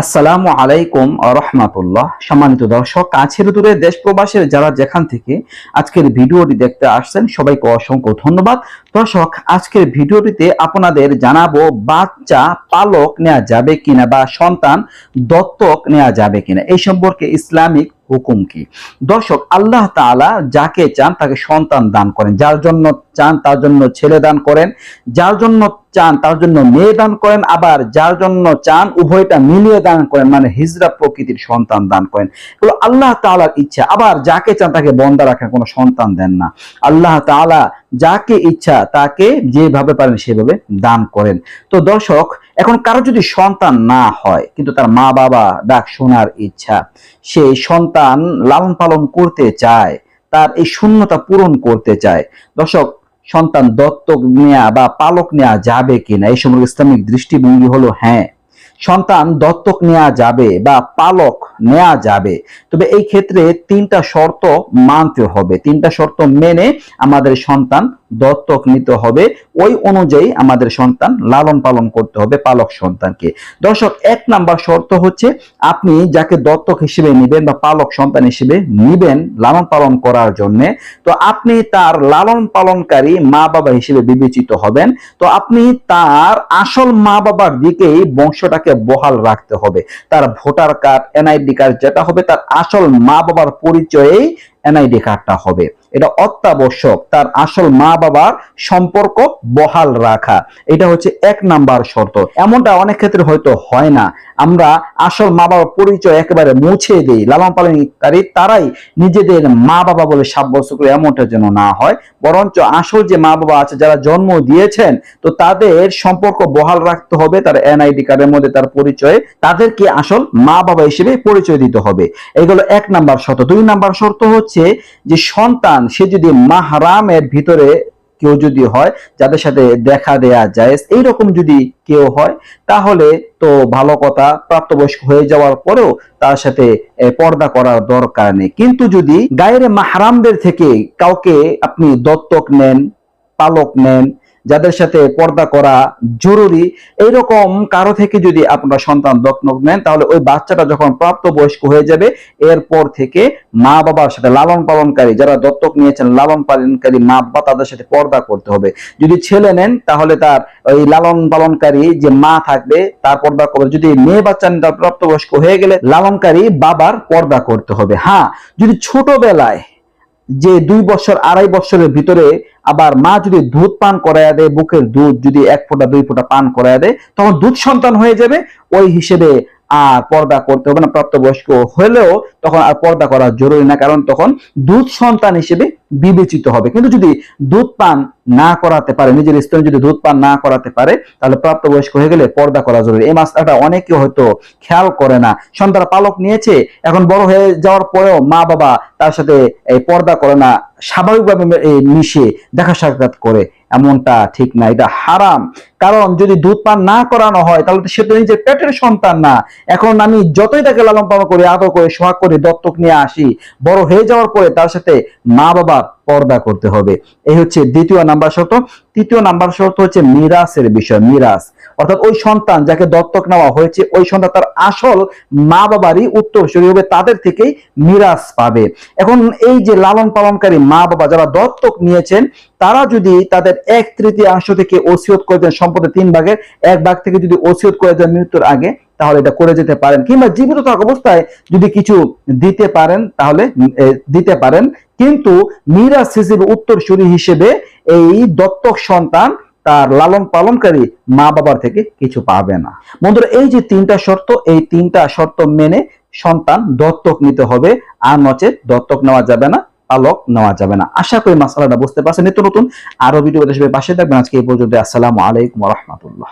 আসসালামু আলাইকুম রহমাতুল্লাহ। সম্মানিত দর্শক, কাছের দূরে দেশ প্রবাসের যারা যেখান থেকে আজকের ভিডিওটি দেখতে আসছেন, সবাইকে অসংখ্য ধন্যবাদ। দর্শক, আজকের ভিডিওটিতে আপনাদের জানাব, বাচ্চা পালক নেওয়া যাবে কিনা বা সন্তান দত্তক নেওয়া যাবে কিনা। এই সম্পর্কে ইসলামিক হুকুম কি? দর্শক, আল্লাহ তাআলা যাকে চান তাকে সন্তান দান করেন। যার জন্য চান তার জন্য ছেলে দান করেন। যার জন্য চান তার জন্য মেয়ে দান করেন। আবার যার জন্য চান উভয়টা মিলিয়ে দান করেন মানে হিজরা প্রকৃতির সন্তান দান করেন। এগুলো আল্লাহ তাআলার ইচ্ছা। আবার যাকে চান তাকে বন্দা রাখেন কোনো সন্তান দেন না। আল্লাহ তাআলা যাকে ইচ্ছা তাকে যেভাবে পারেন সেভাবে দান করেন। তো দর্শক এখন কারও যদি সন্তান না হয়, কিন্তু তার মা বাবা ডাক শোনার ইচ্ছা, সে সন্তান লালন পালন করতে চায়, তার এই শূন্যতা পূরণ করতে চায়, দর্শক, সন্তান দত্তক নেয়া বা পালক নেওয়া যাবে কিনা, এই সম্পর্কে ইসলামিক দৃষ্টিভঙ্গি হলো হ্যাঁ। সন্তান দত্তক নেওয়া যাবে বা পালক নেওয়া যাবে, তবে এই ক্ষেত্রে তিনটা শর্ত মানতে হবে। তিনটা শর্ত মেনে আমাদের সন্তান দত্তক নিতে হবে। ওই অনুযায়ী আমাদের সন্তান লালন পালন করতে হবে পালক সন্তানকে। দর্শক, এক নাম্বার শর্ত হচ্ছে আপনি যাকে দত্তক হিসেবে নেবেন বা পালক সন্তান হিসেবে নিবেন লালন পালন করার জন্য, তো আপনি তার লালন পালনকারী মা বাবা হিসেবে বিবেচিত হবেন। তো আপনি তার আসল মা বাবার দিকেই বংশটাকে বহাল রাখতে হবে। তার ভোটার কার্ড, এনআইডি কার্ড যেটা হবে, তার আসল মা বাবার পরিচয়েই এনআইডি কার্ডটা হবে। এটা অত্যাবশ্যক, তার আসল মা বাবার সম্পর্ক বহাল রাখা। এটা হচ্ছে এক নাম্বার শর্ত। এমনটা অনেক ক্ষেত্রে হয়তো হয় না। আমরা আসল মা বাবার পরিচয় একেবারে মুছে দিই। লালন পালনকারী তারাই নিজেদের মা বাবা বলে সাব্যস্ত করে এমনটা যেন না হয়। বরঞ্চ আসল যে মা বাবা আছে, যারা জন্ম দিয়েছেন, তো তাদের সম্পর্ক বহাল রাখতে হবে, তার এনআইডি কার্ডের মধ্যে তার পরিচয়, তাদেরকে আসল মা বাবা হিসেবে পরিচয় দিতে হবে। এগুলো এক নাম্বার শর্ত। দুই নাম্বার শর্ত হচ্ছে যে সন্তান সে যদি মাহরামের ভিতরে কেউ যদি হয়, যাদের সাথে দেখা দেয়া যায় এইরকম যদি কেউ হয়, তাহলে তো ভালো কথা, প্রাপ্তবয়স্ক হয়ে যাওয়ার পরেও তার সাথে পর্দা করার দরকার নেই। কিন্তু যদি গায়ের মাহরামদের থেকে কাউকে আপনি দত্তক নেন, পালক নেন যাদের সাথে পর্দা করা জরুরি। এইরকম কারও থেকে যদি আপনারা সন্তান দত্তক নেন তাহলে ওই বাচ্চাটা যখন প্রাপ্তবয়স্ক হয়ে যাবে এরপর থেকে মা বাবার সাথে লালন পালনকারী যারা দত্তক নিয়েছেন লালন পালনকারী মা বাবা তাদের সাথে পর্দা করতে হবে। যদি ছেলে নেন তাহলে তার ওই লালন পালনকারী যে মা থাকবে তার পর্দা করবে। যদি মেয়ে বাচ্চা নেন, তার প্রাপ্তবয়স্ক হয়ে গেলে লালনকারী বাবার পর্দা করতে হবে। হ্যাঁ যদি ছোটবেলায় যে দুই বছর, আড়াই বছরের ভিতরে আবার মা যদি দুধ পান করাইয়া দেয়, বুকের দুধ যদি এক ফোঁটা, দুই ফোঁটা পান করাইয়া দেয়, তখন দুধ সন্তান হয়ে যাবে। ওই হিসেবে আর পর্দা করতে হবে না, প্রাপ্তবয়স্ক হলেও তখন আর পর্দা করা জরুরি না, কারণ তখন দুধ সন্তান হিসেবে বিবেচিত হবে। কিন্তু যদি দুধ পান না করাতে পারে, নিজের স্ত্রী যদি দুধ পান না করাতে পারে, তাহলে প্রাপ্তবয়স্ক হয়ে গেলে পর্দা করা জরুরি। এই মাসলাটা অনেকে হয়তো খেয়াল করে না। সন্তান পালক নিয়েছে, এখন বড় হয়ে যাওয়ার পরেও মা বাবা তার সাথে এই পর্দা করে না, স্বাভাবিকভাবে মিশে দেখা সাক্ষাৎ করে। এমনটা ঠিক না, এটা হারাম। কারণ যদি দুধ পান না করানো হয়, তাহলে সে তো নিজের পেটের সন্তান না। এখন আমি যতই তাকে লালন পালন করি, আদর করে, সোহাগ করে, দত্তক নিয়ে আসি, বড় হয়ে যাওয়ার পরে তার সাথে মা বাবার পর্দা করতে হবে। এই হচ্ছে দ্বিতীয় নাম্বার শর্ত। তৃতীয় নাম্বার শর্ত হচ্ছে মিরাসের বিষয়, মিরাস। অর্থাৎ ওই সন্তান যাকে দত্তক নেওয়া হয়েছে, ওই সন্তান তার আসল মা বাবারই উত্তরসূরি হবে, তাদের থেকেই মিরাস পাবে। এখন এই যে লালন পালনকারী মা বাবা যারা দত্তক নিয়েছেন, তারা যদি তাদের এক তৃতীয়াংশ থেকে ওসিয়ত করে দেন সম্পদের তিন ভাগের, এক ভাগ থেকে যদি ওসিয়ত করে দেন মৃত্যুর আগে, তাহলে এটা করে যেতে পারেন। কিংবা জীবিত থাকা অবস্থায় যদি কিছু দিতে পারেন, তাহলে দিতে পারেন। কিন্তু মিরাজ হিসেবে উত্তরসূরি হিসেবে এই দত্তক সন্তান তার লালন পালনকারী মা বাবার থেকে কিছু পাবে না। বন্ধুরা, এই যে তিনটা শর্ত, এই তিনটা শর্ত মেনে সন্তান দত্তক নিতে হবে। আর নচেত দত্তক নেওয়া যাবে না, পালক নেওয়া যাবে না। আশা করি মাসালাটা বুঝতে পারছেন। নিত্য নতুন আরও ভিডিও পাশে থাকবেন। আজকে এই পর্যন্ত আসসালামু আলাইকুম রহমতুল্লাহ।